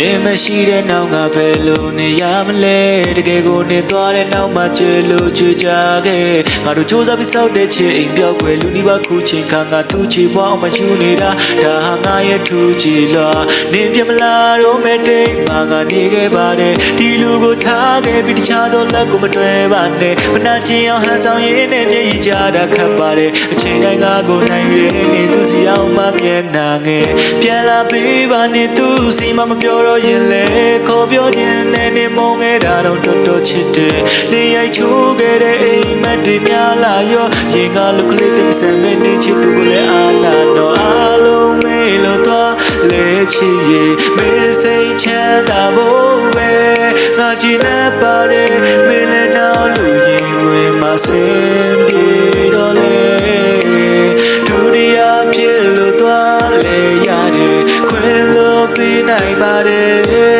နေမရှိတဲ့နောက်ကဘယ်လိုနေရမလဲတကယ်ကိုနေသွားတဲ့နောက်မှချေလို့ချွေကြခဲ့ငါတို့စူးစမ်းပြီးစောက်တဲ့ချစ်အိမ်ပြောက်ွယ်လူနီးပါးခုချိန်ခါငါသူ့ချီပွားအောင်မချူနေတာဒါဟာငါရဲ့ထူးချီလားနေပြမလားတော့မဲ့တိတ်မှာငါနေခဲ့ပါတယ်ဒီလူကိုထားခဲ့ပြီးတခြားသောလက်ကိုမတွဲပါနဲ့မနာကျင်အောင်ဟန်ဆောင်ရင်းနဲ့မျက်ရည်ကြတာခတ်ပါတယ်အချိန်တိုင်းငါကိုနိုင်ရနေသူစီအောင်မမျက်နာငယ်ပြန်လာပေးပါနေသူစီမမပြောတော့ရင်လေခေါ်ပြောခြင်းနဲ့နေမုန်းခဲ့တာတော့တော်တော်ချစ်တယ်နေရိုက်ချိုးခဲ့တဲ့အိမ်မက်တွေများလာရောရင်ကလူကလေးတွေဆန်နေနေချစ်သူကိုလည်းအာနာတော့အားလုံးမေးလို့တော့လေချီရဲ့မေးစိတ်ချမ်းသာဖို့ပဲငါကြည်နေပါတယ်မင်းလည်းတော့လူရင်ဝင်မစ ပေး